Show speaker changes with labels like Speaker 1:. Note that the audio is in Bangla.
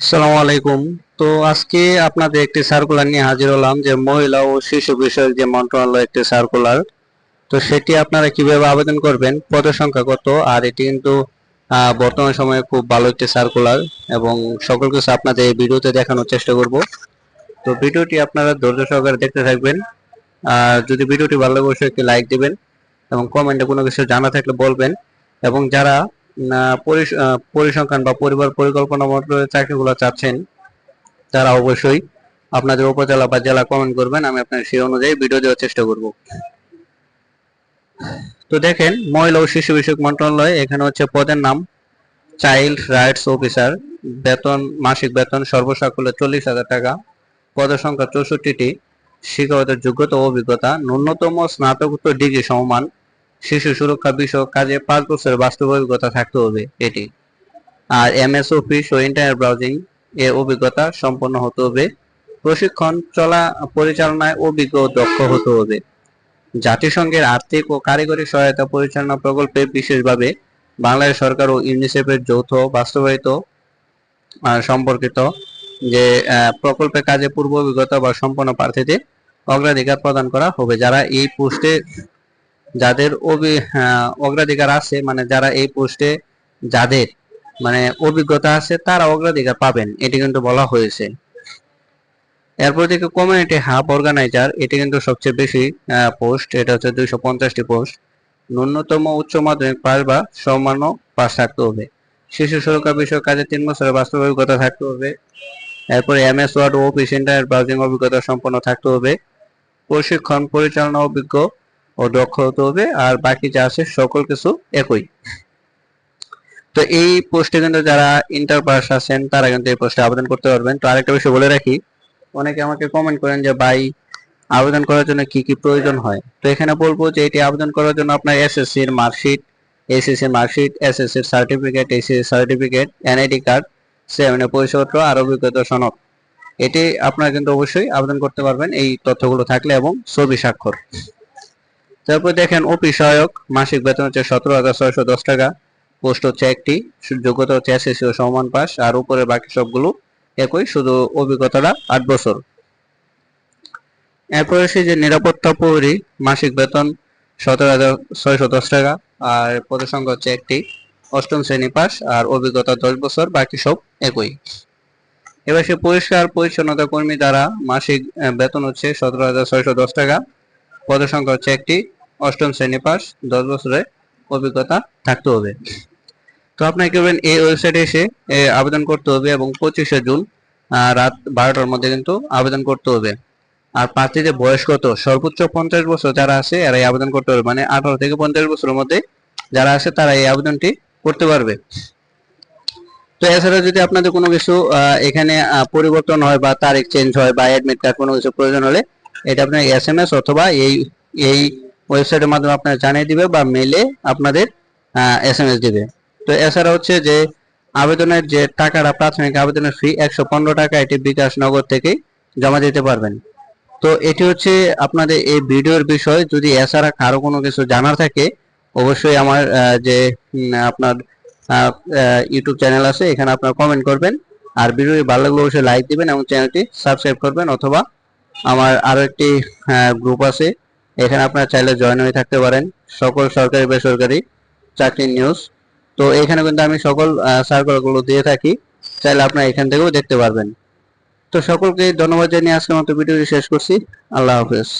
Speaker 1: আসসালামু আলাইকুম। তো আজকে আপনাদের একটি সার্কুলার নিয়ে হাজির হলাম যে মহিলা ও শিশু বিষয়ক যে মন্ত্রণালয় একটি সার্কুলার তো সেটি আপনারা কীভাবে আবেদন করবেন পদের সংখ্যা কত, আর এটি কিন্তু বর্তমান সময়ে খুব ভালো একটি সার্কুলার এবং সকল কিছু আপনাদের এই ভিডিওতে দেখানোর চেষ্টা করব। তো ভিডিওটি আপনারা ধৈর্য সহকারে দেখতে থাকবেন। আর যদি ভিডিওটি ভালো লাগে, অবশ্যই একটি লাইক দিবেন এবং কমেন্টে কোনো কিছু জানা থাকলে বলবেন। এবং যারা পরিসংখ্যান বা পরিবার পরিকল্পনা মন্ত্রণালয়ের চাকরিগুলো চাচ্ছেন তারা অবশ্যই। আপনাদের উপজেলা বা জেলা কমেন্ট করবেন, আমি আপনার সেই অনুযায়ী ভিডিও দেওয়ার চেষ্টা করব। তো দেখেন, মহিলা ও শিশু বিষয়ক মন্ত্রণালয়, এখানে হচ্ছে পদের নাম চাইল্ড রাইটস অফিসার বেতন, মাসিক বেতন সর্বসাকুল্যে চল্লিশ হাজার টাকা, পদের সংখ্যা চৌষট্টিটি শিক্ষকতার যোগ্যতা অভিজ্ঞতা, ন্যূনতম স্নাতকোত্তর ডিগ্রি সমমান শিশু সুরক্ষা বিষয়ক কাজে পাঁচ বছরের বাস্তব অভিজ্ঞতা থাকতে হবে, এটি। আর এমএস অফিস ও ইন্টারনেট ব্রাউজিং এর অভিজ্ঞতা সম্পন্ন হতে হবে। প্রশিক্ষণ, চলা পরিচালনায় অভিজ্ঞ দক্ষ হতে হবে। জাতিসংঘের আর্থিক ও কারিগরি সহায়তা পরিচালনা প্রকল্পে বিশেষভাবে বাংলাদেশ সরকার ও ইউনিসেফের যৌথ, বাস্তবায়িত সম্পর্কিত যে প্রকল্পে কাজে পূর্ব অভিজ্ঞতা বা সম্পন্ন প্রার্থীদের অগ্রাধিকার প্রদান করা হবে। যারা এই পোস্টে যাদের অভি- অগ্রাধিকার আছে মানে যারা এই পোস্টে যাদের মানে অভিজ্ঞতা আছে, তারা অগ্রাধিকার পাবেন, এটি কিন্তু বলা হয়েছে। এরপর থেকে কমিউনিটি হাব অর্গানাইজার এটি কিন্তু সবচেয়ে বেশি পোস্ট এটা হচ্ছে দুইশো পঞ্চাশটি পোস্ট ন্যূনতম উচ্চ মাধ্যমিক পাস বা সমান্য পাস থাকতে হবে। শিশু সুরক্ষা বিষয়ক কাজে তিন বছরের বাস্তব অভিজ্ঞতা থাকতে হবে। এরপরে এম এস ওয়ার্ড ও অফিস ইন্টারনেট ব্রাউজিং অভিজ্ঞতা সম্পন্ন থাকতে হবে। প্রশিক্ষণ, পরিচালনা অভিজ্ঞ ও দক্ষ হতে হবে, আর বাকি যা আছে সকল কিছু একই। তো এই পোস্টে কিন্তু যারা ইন্টার পাস আছেন, তারা কিন্তু এই পোস্টে আবেদন করতে পারবেন। তো আরেকটা বিষয় বলে রাখি, অনেকে আমাকে কমেন্ট করেন যে, ভাই, আবেদন করার জন্য কি কি প্রয়োজন হয়? তো এখানে বলব যে, এটি আবেদন করার জন্য আপনার এসএসসি এর মার্কশিট এসএসসি এর মার্কশিট এসএসসি এর certificate SSC certificate NID card সেভেনের পরিচয়পত্র আর অভিজ্ঞতা সনদ। এটি আপনারা কিন্তু অবশ্যই আবেদন করতে পারবেন, এই তথ্যগুলো থাকলে এবং ছবি স্বাক্ষর। তারপর দেখেন অফিস সহায়ক মাসিক বেতন হচ্ছে সতেরো হাজার ছয়শো দশ টাকা, পোস্ট হচ্ছে একটি, যোগ্যতা হচ্ছে এসএসসি ও সমান পাস, আর উপরে বাকি সবগুলো একই, শুধু অভিজ্ঞতাটা আট বছর। এরপর এসে যে নিরাপত্তা প্রহরী, মাসিক বেতন সতেরো হাজার ছয়শো দশ টাকা, আর পদের সংখ্যা হচ্ছে একটি, অষ্টম শ্রেণি পাস, আর অভিজ্ঞতা দশ বছর, বাকি সব একই। এবার সে পরিষ্কার পরিচ্ছন্নতা কর্মী দ্বারা মাসিক বেতন হচ্ছে সতেরো হাজার ছয়শো দশ টাকা, পদের সংখ্যা হচ্ছে একটি অষ্টম শ্রেণি পাস, দশ বছরের অভিজ্ঞতা থাকতে হবে। তো আপনাকে এই ওয়েবসাইটে এসে আবেদন করতে হবে এবং পঁচিশে জুন রাত বারোটার মধ্যে কিন্তু আবেদন করতে হবে। আর প্রার্থীদের বয়স কত, সর্বোচ্চ পঞ্চাশ বছর যারা আছে, এরাই আবেদন করতে পারবে। মানে আঠারো থেকে পঞ্চাশ বছরের মধ্যে যারা আছে, তারা এই আবেদনটি করতে পারবে। তো এছাড়া যদি আপনাদের কোনো কিছু এখানে পরিবর্তন হয় বা তারিখ চেঞ্জ হয় বা অ্যাডমিট কার্ড কোনো কিছু প্রয়োজন হলে, এটা আপনার এস এম এস অথবা এই এই ওয়েবসাইটের মাধ্যমে আপনার জানিয়ে দিবে বা মেলে আপনাদের এস এম এস দিবে। তো এছাড়া হচ্ছে যে আবেদনের যে টাকাটা, প্রাথমিক আবেদনের ফি একশো পনেরো টাকা, এটি বিকাশ নগর থেকে জমা দিতে পারবেন। তো এটি হচ্ছে আপনাদের এই ভিডিওর বিষয়। যদি এছাড়া কারও কোনো কিছু জানার থাকে, অবশ্যই আমার যে আপনার ইউটিউব চ্যানেল আছে, এখানে আপনার কমেন্ট করবেন। আর ভিডিও ভালো লাগলে অবশ্যই লাইক দিবেন এবং চ্যানেলটি সাবস্ক্রাইব করবেন। অথবা আমার আরও একটি গ্রুপ আছে এখানে আপনারা চাইলে জয়েন হয়ে থাকতে পারেন। সকল সরকারি, বেসরকারি চাকরির নিউজ তো এখানে কিন্তু আমি সকল সার্কুলারগুলো দিয়ে থাকি। চাইলে আপনারা এখান থেকেও দেখতে পারবেন। তো সকলকে ধন্যবাদ জানিয়ে আজকের মতো ভিডিওটি শেষ করছি। আল্লাহ হাফেজ।